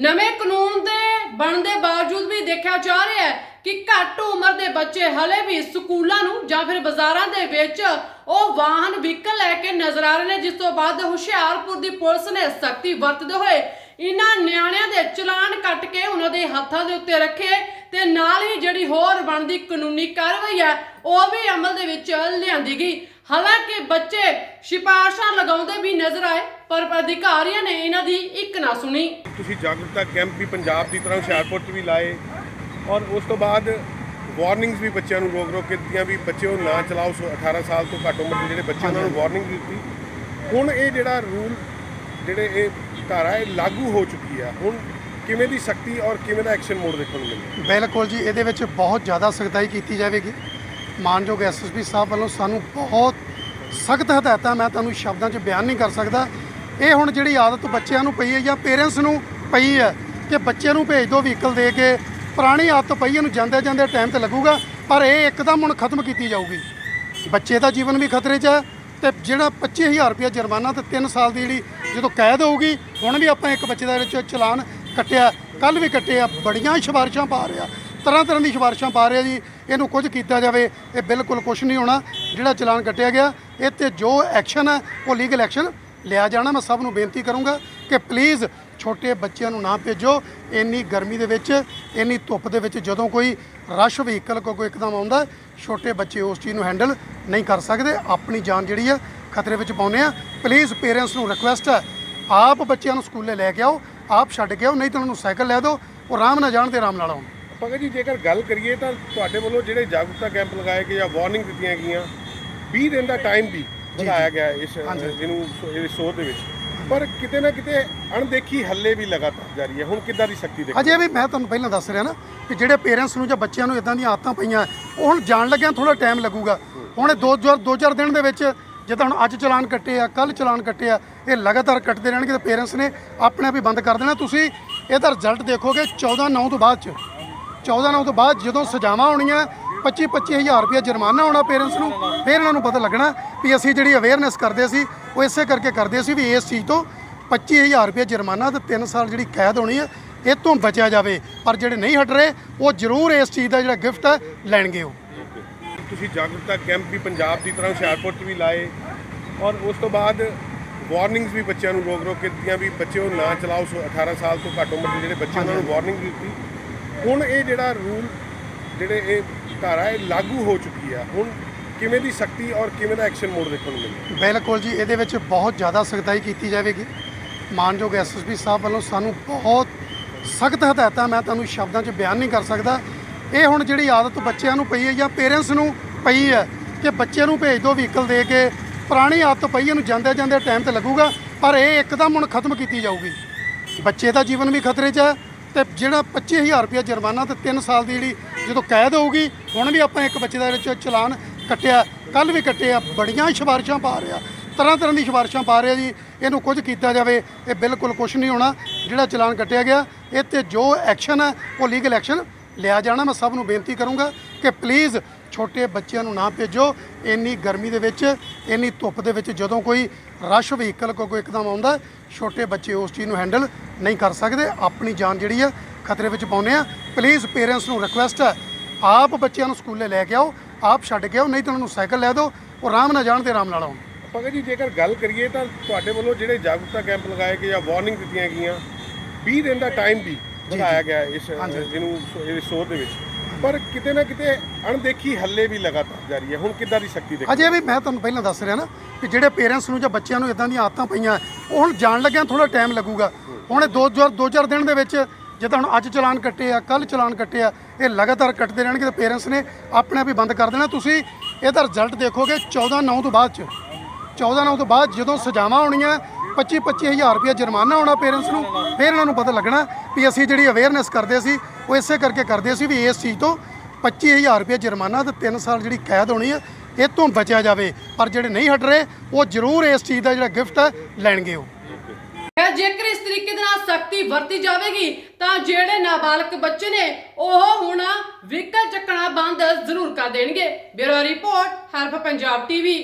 ਨਵੇਂ ਕਾਨੂੰਨ ਦੇ ਬਣਨ ਦੇ ਬਾਵਜੂਦ ਵੀ ਦੇਖਿਆ ਜਾ ਰਿਹਾ ਹੈ ਕਿ ਘੱਟ ਉਮਰ ਦੇ ਬੱਚੇ ਹਲੇ ਵੀ ਸਕੂਲਾਂ ਨੂੰ ਜਾਂ ਫਿਰ ਬਾਜ਼ਾਰਾਂ ਦੇ ਵਿੱਚ ਉਹ ਵਾਹਨ, ਵਹੀਕਲ ਲੈ ਕੇ ਨਜ਼ਰ ਆ ਰਹੇ ਨੇ, ਜਿਸ ਤੋਂ ਬਾਅਦ ਹੁਸ਼ਿਆਰਪੁਰ ਦੀ ਪੁਲਿਸ ਨੇ ਸਖਤੀ ਵਰਤਦੇ ਹੋਏ ਇਹਨਾਂ ਨਿਆਣਿਆਂ ਦੇ ਚਲਾਨ ਕੱਟ ਕੇ ਉਹਨਾਂ ਦੇ ਹੱਥਾਂ ਦੇ ਉੱਤੇ ਰੱਖੇ ਤੇ ਨਾਲ ਹੀ ਜਿਹੜੀ ਹੋਰ ਬਣਦੀ ਕਾਨੂੰਨੀ ਕਾਰਵਾਈ ਹੈ, ਉਹ ਵੀ ਅਮਲ ਦੇ ਵਿੱਚ ਲਿਆਂਦੀ ਗਈ। ਹਾਲਾਂਕਿ ਬੱਚੇ ਸਿਫਾਰਸ਼ਾਂ ਲਗਾਉਂਦੇ ਵੀ ਨਜ਼ਰ ਆਏ ਪਰ ਅਧਿਕਾਰੀਆਂ ਨੇ ਇਹਨਾਂ ਦੀ ਇੱਕ ਨਾ ਸੁਣੀ। ਤੁਸੀਂ ਜਾਗਰੂਕਤਾ ਕੈਂਪ ਵੀ ਪੰਜਾਬ ਦੀ ਤਰ੍ਹਾਂ ਹੁਸ਼ਿਆਰਪੁਰ 'ਚ ਵੀ ਲਾਏ ਔਰ ਉਸ ਤੋਂ ਬਾਅਦ ਵਾਰਨਿੰਗਸ ਵੀ ਬੱਚਿਆਂ ਨੂੰ ਰੋਕ ਰੋਕ ਕੇ ਦਿੱਤੀਆਂ ਵੀ ਬੱਚੇ ਉਹ ਨਾ ਚਲਾਓ ਸੋ 18 ਸਾਲ ਤੋਂ ਘੱਟ ਉਮਰ ਦੇ ਜਿਹੜੇ ਬੱਚੇ ਉਹਨਾਂ ਨੂੰ ਵਾਰਨਿੰਗ ਦਿੱਤੀ। ਹੁਣ ਇਹ ਜਿਹੜਾ ਰੂਲ ਜਿਹੜੇ ਇਹ ਧਾਰਾ ਇਹ ਲਾਗੂ ਹੋ ਚੁੱਕੀ ਆ। ਹੁਣ ਕਿਵੇਂ ਦੀ ਸਖਤੀ ਔਰ ਕਿਵੇਂ ਦਾ ਐਕਸ਼ਨ ਮੋਡ ਦੇਖਣ ਨੂੰ ਮਿਲੇਗਾ? ਬਿਲਕੁਲ ਜੀ ਇਹਦੇ ਵਿੱਚ ਬਹੁਤ ਜ਼ਿਆਦਾ ਸਖਤਾਈ ਕੀਤੀ ਜਾਵੇਗੀ। ਮਾਨਯੋਗ ਐਸਐਸਪੀ ਸਾਹਿਬ ਵੱਲੋਂ ਸਾਨੂੰ ਬਹੁਤ ਸਖਤ ਹਦਾਇਤਾਂ ਮੈਂ ਤੁਹਾਨੂੰ ਸ਼ਬਦਾਂ 'ਚ ਬਿਆਨ ਨਹੀਂ ਕਰ ਸਕਦਾ। ਇਹ ਹੁਣ ਜਿਹੜੀ ਆਦਤ ਬੱਚਿਆਂ ਨੂੰ ਪਈ ਹੈ ਜਾਂ ਪੇਰੈਂਟਸ ਨੂੰ ਪਈ ਹੈ ਕਿ ਬੱਚੇ ਨੂੰ ਭੇਜ ਦਿਓ ਵਹੀਕਲ ਦੇ ਕੇ, ਪੁਰਾਣੀ ਆਦਤ ਪਈ, ਇਹਨੂੰ ਜਾਂਦੇ ਜਾਂਦੇ ਟਾਈਮ ਤੇ ਲੱਗੂਗਾ, ਪਰ ਇਹ ਇੱਕਦਮ ਹੁਣ ਖਤਮ ਕੀਤੀ ਜਾਊਗੀ। ਬੱਚੇ ਦਾ ਜੀਵਨ ਵੀ ਖਤਰੇ 'ਚ ਹੈ ਤੇ ਜਿਹੜਾ 25000 ਰੁਪਏ ਜੁਰਮਾਨਾ ਤੇ 3 ਸਾਲ ਦੀ ਜਿਹੜੀ ਜਦੋਂ ਕੈਦ ਹੋਊਗੀ, ਹੁਣ ਵੀ ਆਪਾਂ ਇੱਕ ਬੱਚੇ ਦਾ ਵਿੱਚ ਚਲਾਨ ਕੱਟਿਆ ਕੱਲ ਵੀ ਕੱਟਿਆ, ਬੜੀਆਂ ਸਿਫਾਰਿਸ਼ਾਂ ਪਾ ਰਿਹਾ, ਤਰ੍ਹਾਂ ਤਰ੍ਹਾਂ ਦੀ ਸਿਫਾਰਿਸ਼ਾਂ ਪਾ ਰਿਹਾ ਜੀ, ਇਹਨੂੰ ਕੁਝ ਕੀਤਾ ਜਾਵੇ, ਇਹ ਬਿਲਕੁਲ ਕੁਝ ਨਹੀਂ ਹੋਣਾ, ਜਿਹੜਾ ਚਲਾਨ ਕੱਟਿਆ ਗਿਆ, ਇਹ ਤੇ ਜੋ ਐਕਸ਼ਨ ਹੈ, ਉਹ ਲੀਗਲ ਐਕਸ਼ਨ ਲਿਆ ਜਾਣਾ। ਮੈਂ ਸਭ ਨੂੰ ਬੇਨਤੀ ਕਰੂੰਗਾ ਕਿ ਪਲੀਜ਼ ਛੋਟੇ ਬੱਚਿਆਂ ਨੂੰ ਨਾ ਭੇਜੋ। ਇੰਨੀ ਗਰਮੀ ਦੇ ਵਿੱਚ, ਇੰਨੀ ਧੁੱਪ ਦੇ ਵਿੱਚ ਜਦੋਂ ਕੋਈ ਰਸ਼ ਵਹੀਕਲ ਕੋਈ ਇੱਕਦਮ ਆਉਂਦਾ, ਛੋਟੇ ਬੱਚੇ ਉਸ ਚੀਜ਼ ਨੂੰ ਹੈਂਡਲ ਨਹੀਂ ਕਰ ਸਕਦੇ। ਆਪਣੀ ਜਾਨ ਜਿਹੜੀ ਆ, ਖਤਰੇ ਵਿੱਚ ਪਾਉਂਦੇ ਆ। ਪਲੀਜ਼ ਪੇਰੈਂਟਸ ਨੂੰ ਰਿਕੁਐਸਟ ਹੈ ਆਪ ਬੱਚਿਆਂ ਨੂੰ ਸਕੂਲੇ ਲੈ ਕੇ ਆਓ, ਆਪ ਛੱਡ ਕੇ ਆਓ, ਨਹੀਂ ਤਾਂ ਉਹਨਾਂ ਨੂੰ ਸਾਈਕਲ ਲੈ ਦਿਓ ਉਹ ਆਰਾਮ ਨਾਲ ਜਾਣ ਤੇ ਆਰਾਮ ਨਾਲ ਆਉਣ। ਭਗਤ ਜੀ, ਜੇਕਰ ਗੱਲ ਕਰੀਏ ਤਾਂ ਤੁਹਾਡੇ ਵੱਲੋਂ ਜਿਹੜੇ ਜਾਗਰੂਕਤਾ ਕੈਂਪ ਲਗਾਏ ਗਏ ਜਾਂ ਵਾਰਨਿੰਗ ਦਿੱਤੀਆਂ ਗਈਆਂ 20 ਦਿਨ ਦਾ ਟਾਈਮ ਵੀ ਵਧਾਇਆ ਗਿਆ ਇਸ ਇਹਨੂੰ ਇਹ ਸੋਧ ਦੇ ਵਿੱਚ। ਪਰ ਕਿਤੇ ਨਾ ਕਿਤੇ ਅਣਦੇਖੀ ਹੱਲੇ ਵੀ ਲਗਾਤਾਰ ਜਾਰੀ ਹੈ। ਹੁਣ ਕਿੱਦਾਂ ਦੀ ਸ਼ਕਤੀ ਦੇ ਅਜੇ ਵੀ ਮੈਂ ਤੁਹਾਨੂੰ ਪਹਿਲਾਂ ਦੱਸ ਰਿਹਾ ਨਾ ਕਿ ਜਿਹੜੇ ਪੇਰੈਂਟਸ ਨੂੰ ਜਾਂ ਬੱਚਿਆਂ ਨੂੰ ਇਦਾਂ ਦੀਆਂ ਆਦਤਾਂ ਪਈਆਂ ਉਹ ਹੁਣ ਜਾਣ ਲੱਗਿਆਂ ਥੋੜਾ ਟਾਈਮ ਲੱਗੂਗਾ। ਹੁਣ ਇਹ ਦੋ ਚਾਰ ਦੋ ਚਾਰ ਦਿਨ ਦੇ ਵਿੱਚ ਜਿੱਦਾਂ ਹੁਣ ਅੱਜ ਚਲਾਨ ਕੱਟੇ ਆ ਕੱਲ ਚਲਾਨ ਕੱਟੇ ਆ ਇਹ ਲਗਾਤਾਰ ਕੱਟਦੇ ਰਹਿਣਗੇ ਤੇ ਪੇਰੈਂਟਸ ਨੇ ਆਪਣੇ ਆਪ ਹੀ ਬੰਦ ਕਰ ਦੇਣਾ। ਤੁਸੀਂ ਇਹਦਾ ਰਿਜ਼ਲਟ ਦੇਖੋਗੇ 14 9 ਤੋਂ ਬਾਅਦ ਚ। 14 9 ਤੋਂ ਬਾਅਦ ਜਦੋਂ ਸਜ਼ਾਵਾਂ ਹੋਣੀਆਂ 25 25000 ਰੁਪਏ ਜੁਰਮਾਨਾ ਹੋਣਾ ਪੇਰੈਂਟਸ ਨੂੰ ਫਿਰ ਇਹਨਾਂ ਨੂੰ ਪਤਾ ਲੱਗਣਾ ਵੀ ਅਸੀਂ ਜਿਹੜੀ ਅਵੇਅਰਨੈਸ ਕਰਦੇ ਸੀ ਉਹ ਇਸੇ ਕਰਕੇ ਕਰਦੇ ਸੀ ਵੀ ਇਸ ਚੀਜ਼ ਤੋਂ 25000 ਰੁਪਏ ਜੁਰਮਾਨਾ ਤੇ 3 ਸਾਲ ਜਿਹੜੀ ਕੈਦ ਹੋਣੀ ਹੈ ਇਹ ਤੋਂ ਬਚਿਆ ਜਾਵੇ। ਪਰ ਜਿਹੜੇ ਨਹੀਂ ਹਟ ਰਹੇ ਉਹ ਜ਼ਰੂਰ ਇਸ ਚੀਜ਼ ਦਾ ਜਿਹੜਾ ਗਿਫਟ ਹੈ ਲੈਣਗੇ ਉਹ। ਤੁਸੀਂ ਜਾਗਰੂਕਤਾ ਕੈਂਪ ਵੀ ਪੰਜਾਬ ਦੀ ਤਰ੍ਹਾਂ ਹੁਸ਼ਿਆਰਪੁਰ 'ਚ ਵੀ ਲਾਏ ਔਰ ਉਸ ਤੋਂ ਬਾਅਦ ਵਾਰਨਿੰਗਸ ਵੀ ਬੱਚਿਆਂ ਨੂੰ ਰੋਕ ਰੋਕ ਕੇ ਦਿੱਤੀਆਂ ਵੀ ਬੱਚੇ ਉਹ ਨਾ ਚਲਾਓ ਸੋ 18 ਸਾਲ ਤੋਂ ਘੱਟ ਉਮਰ ਦੇ ਜਿਹੜੇ ਬੱਚੇ ਉਹਨਾਂ ਨੂੰ ਵਾਰਨਿੰਗ ਦਿੱਤੀ। ਹੁਣ ਇਹ ਜਿਹੜਾ ਰੂਲ ਜਿਹੜੇ ਇਹ ਧਾਰਾ ਇਹ ਲਾਗੂ ਹੋ ਚੁੱਕੀ ਆ। ਹੁਣ ਕਿਵੇਂ ਦੀ ਸਖਤੀ ਔਰ ਕਿਵੇਂ ਦਾ ਐਕਸ਼ਨ ਮੋਡ ਦੇਖਣ ਨੂੰ ਮਿਲਿਆ ਬਿਲਕੁਲ ਜੀ, ਇਹਦੇ ਵਿੱਚ ਬਹੁਤ ਜ਼ਿਆਦਾ ਸਖਤਾਈ ਕੀਤੀ ਜਾਵੇਗੀ। ਮਾਨਯੋਗ ਐਸਐਸਪੀ ਸਾਹਿਬ ਵੱਲੋਂ ਸਾਨੂੰ ਬਹੁਤ ਸਖਤ ਹਦਾਇਤਾਂ, ਮੈਂ ਤੁਹਾਨੂੰ ਸ਼ਬਦਾਂ 'ਚ ਬਿਆਨ ਨਹੀਂ ਕਰ ਸਕਦਾ। ਇਹ ਹੁਣ ਜਿਹੜੀ ਆਦਤ ਬੱਚਿਆਂ ਨੂੰ ਪਈ ਹੈ ਜਾਂ ਪੇਰੈਂਟਸ ਨੂੰ ਪਈ ਹੈ ਕਿ ਬੱਚੇ ਨੂੰ ਭੇਜ ਦਿਓ ਵਹੀਕਲ ਦੇ ਕੇ, ਪੁਰਾਣੀ ਆਦਤ ਪਈ ਇਹਨੂੰ ਜਾਂਦੇ ਜਾਂਦੇ ਟਾਈਮ ਤੇ ਲੱਗੂਗਾ, ਪਰ ਇਹ ਇੱਕਦਮ ਹੁਣ ਖਤਮ ਕੀਤੀ ਜਾਊਗੀ। ਬੱਚੇ ਦਾ ਜੀਵਨ ਵੀ ਖਤਰੇ 'ਚ ਹੈ ਤੇ ਜਿਹੜਾ 25000 ਰੁਪਏ ਜੁਰਮਾਨਾ ਤੇ 3 ਸਾਲ ਦੀ ਜਿਹੜੀ ਜਦੋਂ ਕੈਦ ਹੋਊਗੀ, ਹੁਣ ਵੀ ਆਪਾਂ ਇੱਕ ਬੱਚੇ ਦਾ ਵਿੱਚ ਚਲਾਨ ਕੱਟਿਆ, ਕੱਲ ਵੀ ਕੱਟਿਆ, ਬੜੀਆਂ ਸਿਫਾਰਿਸ਼ਾਂ ਪਾ ਰਿਹਾ। ਤਰ੍ਹਾਂ ਤਰ੍ਹਾਂ ਦੀ ਸਿਫਾਰਿਸ਼ਾਂ ਪਾ ਰਿਹਾ ਜੀ, ਇਹਨੂੰ ਕੁਝ ਕੀਤਾ ਜਾਵੇ, ਇਹ ਬਿਲਕੁਲ ਕੁਝ ਨਹੀਂ ਹੋਣਾ, ਜਿਹੜਾ ਚਲਾਨ ਕੱਟਿਆ ਗਿਆ, ਇਹ ਤੇ ਜੋ ਐਕਸ਼ਨ ਹੈ, ਉਹ ਲੀਗਲ ਐਕਸ਼ਨ ਲਿਆ ਜਾਣਾ, ਮੈਂ ਸਭ ਨੂੰ ਬੇਨਤੀ ਕਰੂੰਗਾ ਕਿ ਪਲੀਜ਼ ਛੋਟੇ ਬੱਚਿਆਂ ਨੂੰ ਨਾ ਭੇਜੋ। ਇੰਨੀ ਗਰਮੀ ਦੇ ਵਿੱਚ ਇੰਨੀ ਧੁੱਪ ਦੇ ਵਿੱਚ ਜਦੋਂ ਕੋਈ ਰਸ਼ ਵਹੀਕਲ ਕੋ ਕੋਈ ਇੱਕਦਮ ਆਉਂਦਾ ਛੋਟੇ ਬੱਚੇ ਉਸ ਚੀਜ਼ ਨੂੰ ਹੈਂਡਲ ਨਹੀਂ ਕਰ ਸਕਦੇ। ਆਪਣੀ ਜਾਨ ਜਿਹੜੀ ਆ ਖਤਰੇ ਵਿੱਚ ਪਾਉਂਦੇ ਆ। ਪਲੀਜ਼ ਪੇਰੈਂਟਸ ਨੂੰ ਰਿਕੁਐਸਟ ਹੈ ਆਪ ਬੱਚਿਆਂ ਨੂੰ ਸਕੂਲੇ ਲੈ ਕੇ ਆਓ ਆਪ ਛੱਡ ਕੇ ਆਓ ਨਹੀਂ ਤਾਂ ਉਹਨਾਂ ਨੂੰ ਸਾਈਕਲ ਲੈ ਦਿਓ ਉਹ ਆਰਾਮ ਨਾਲ ਜਾਣ ਤੇ ਆਰਾਮ ਨਾਲ ਆਉਣ। ਭਗਤ ਜੀ ਜੇਕਰ ਗੱਲ ਕਰੀਏ ਤਾਂ ਤੁਹਾਡੇ ਵੱਲੋਂ ਜਿਹੜੇ ਜਾਗਰੂਕਤਾ ਕੈਂਪ ਲਗਾਏ ਗਏ ਜਾਂ ਵਾਰਨਿੰਗ ਦਿੱਤੀਆਂ ਗਈਆਂ 20 ਦਿਨ ਦਾ ਟਾਈਮ ਵੀ ਵਧਾਇਆ ਗਿਆ ਇਸ ਇਹਨੂੰ ਇਹ ਸੋਧ ਦੇ ਵਿੱਚ। ਪਰ ਕਿਤੇ ਨਾ ਕਿਤੇ ਅਣਦੇਖੀ ਹੱਲੇ ਵੀ ਲਗਾਤਾਰ ਜਾਰੀ ਹੈ। ਹੁਣ ਕਿੱਦਾਂ ਦੀ ਸ਼ਕਤੀ ਦੇ ਅਜੇ ਵੀ ਮੈਂ ਤੁਹਾਨੂੰ ਪਹਿਲਾਂ ਦੱਸ ਰਿਹਾ ਨਾ ਕਿ ਜਿਹੜੇ ਪੇਰੈਂਟਸ ਨੂੰ ਜਾਂ ਬੱਚਿਆਂ ਨੂੰ ਇਦਾਂ ਦੀਆਂ ਆਦਤਾਂ ਪਈਆਂ, ਉਹ ਹੁਣ ਜਾਣ ਲੱਗਿਆਂ ਥੋੜਾ ਟਾਈਮ ਲੱਗੂਗਾ। ਹੁਣ ਇਹ ਦੋ ਚਾਰ ਦੋ ਚਾਰ ਦਿਨ ਦੇ ਵਿੱਚ ਜਿੱਦਾਂ ਹੁਣ ਅੱਜ ਚਲਾਨ ਕੱਟੇ ਆ ਕੱਲ ਚਲਾਨ ਕੱਟੇ ਆ, ਇਹ ਲਗਾਤਾਰ ਕੱਟਦੇ ਰਹਿਣਗੇ ਤੇ ਪੇਰੈਂਟਸ ਨੇ ਆਪਣੇ ਆਪ ਹੀ ਬੰਦ ਕਰ ਦੇਣਾ। ਤੁਸੀਂ ਇਹਦਾ ਰਿਜ਼ਲਟ ਦੇਖੋਗੇ 14 9 ਤੋਂ ਬਾਅਦ ਚ। 14 9 ਤੋਂ ਬਾਅਦ ਜਦੋਂ ਸਜ਼ਾਵਾਂ ਹੋਣੀਆਂ 25 25000 ਰੁਪਏ ਜੁਰਮਾਨਾ ਹੋਣਾ ਪੇਰੈਂਟਸ ਨੂੰ, ਫਿਰ ਇਹਨਾਂ ਨੂੰ ਪਤਾ ਲੱਗਣਾ ਵੀ ਅਸੀਂ ਜਿਹੜੀ ਅਵੇਅਰਨੈਸ ਕਰਦੇ ਸੀ, ਉਹ ਇਸੇ ਕਰਕੇ ਕਰਦੇ ਸੀ ਵੀ ਇਸ ਚੀਜ਼ ਤੋਂ 25000 ਰੁਪਏ ਜੁਰਮਾਨਾ ਤੇ 3 ਸਾਲ ਜਿਹੜੀ ਕੈਦ ਹੋਣੀ ਹੈ ਇਹ ਤੋਂ ਬਚਿਆ ਜਾਵੇ। ਪਰ ਜਿਹੜੇ ਨਹੀਂ ਹਟ ਰਹੇ, ਉਹ ਜ਼ਰੂਰ ਇਸ ਚੀਜ਼ ਦਾ ਜਿਹੜਾ ਗਿਫਟ ਹੈ ਲੈਣਗੇ ਉਹ। ਜੇਕਰ ਇਸ ਤਰੀਕੇ ਦੇ ਨਾਲ ਸਖਤੀ ਵਰਤੀ ਜਾਵੇਗੀ, ਤਾਂ ਜਿਹੜੇ ਨਾਬਾਲਗ ਬੱਚੇ ਨੇ, ਉਹ ਹੁਣ ਵਹੀਕਲ ਚੱਕਣਾ ਬੰਦ ਜ਼ਰੂਰ ਕਰ ਦੇਣਗੇ। Bureau report, Haraf Punjab TV.